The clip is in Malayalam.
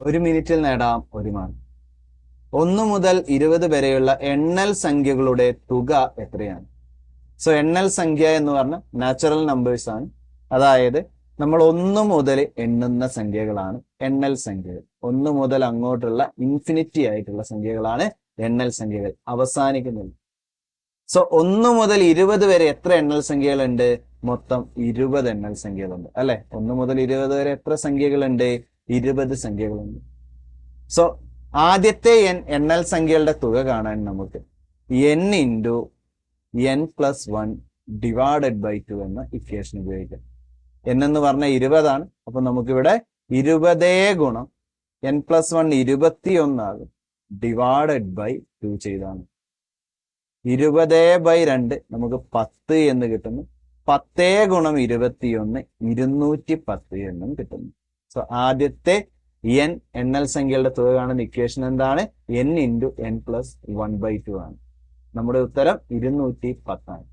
ഒരു മിനിറ്റിൽ നേടാം ഒരു മാർക്ക് ഒന്ന് മുതൽ ഇരുപത് വരെയുള്ള എണ്ണൽ സംഖ്യകളുടെ തുക എത്രയാണ്? സോ എണ്ണൽ സംഖ്യ എന്ന് പറഞ്ഞാൽ നാച്ചുറൽ നമ്പേഴ്സ് ആണ്. അതായത് നമ്മൾ ഒന്ന് മുതൽ എണ്ണുന്ന സംഖ്യകളാണ് എണ്ണൽ സംഖ്യകൾ. ഒന്ന് മുതൽ അങ്ങോട്ടുള്ള ഇൻഫിനിറ്റി ആയിട്ടുള്ള സംഖ്യകളാണ് എണ്ണൽ സംഖ്യകൾ. അവസാനിക്കുന്നില്ല. സോ ഒന്ന് മുതൽ ഇരുപത് വരെ എത്ര എണ്ണൽ സംഖ്യകളുണ്ട്? മൊത്തം ഇരുപത് എണ്ണൽ സംഖ്യകളുണ്ട്. അല്ലെ? ഒന്ന് മുതൽ ഇരുപത് വരെ എത്ര സംഖ്യകളുണ്ട്? ഇരുപത് സംഖ്യകളുണ്ട്. സോ ആദ്യത്തെ എൻ എണ്ണൽ സംഖ്യകളുടെ തുക കാണാൻ നമുക്ക് n into n plus one divided by two എന്ന ഇക്വേഷൻ ഉപയോഗിക്കാം. എൻ എന്ന് പറഞ്ഞാൽ ഇരുപതാണ്. അപ്പൊ നമുക്കിവിടെ ഇരുപതേ ഗുണം എൻ പ്ലസ് വൺ ഇരുപത്തി ഒന്നാകും ഡിവൈഡഡ് ബൈ ടു ചെയ്താണ്. ഇരുപതേ ബൈ രണ്ട് നമുക്ക് പത്ത് എന്ന് കിട്ടുന്നു. പത്തേ ഗുണം ഇരുപത്തിയൊന്ന് ഇരുന്നൂറ്റി പത്ത് എന്നും കിട്ടുന്നു. സോ ആദ്യത്തെ എൻ എണ്ണൽ സംഖ്യകളുടെ തുക കാണുന്ന ഇക്വേഷൻ എന്താണ്? N into n plus one by two ആണ്. നമ്മുടെ ഉത്തരം ഇരുന്നൂറ്റി പത്താണ്.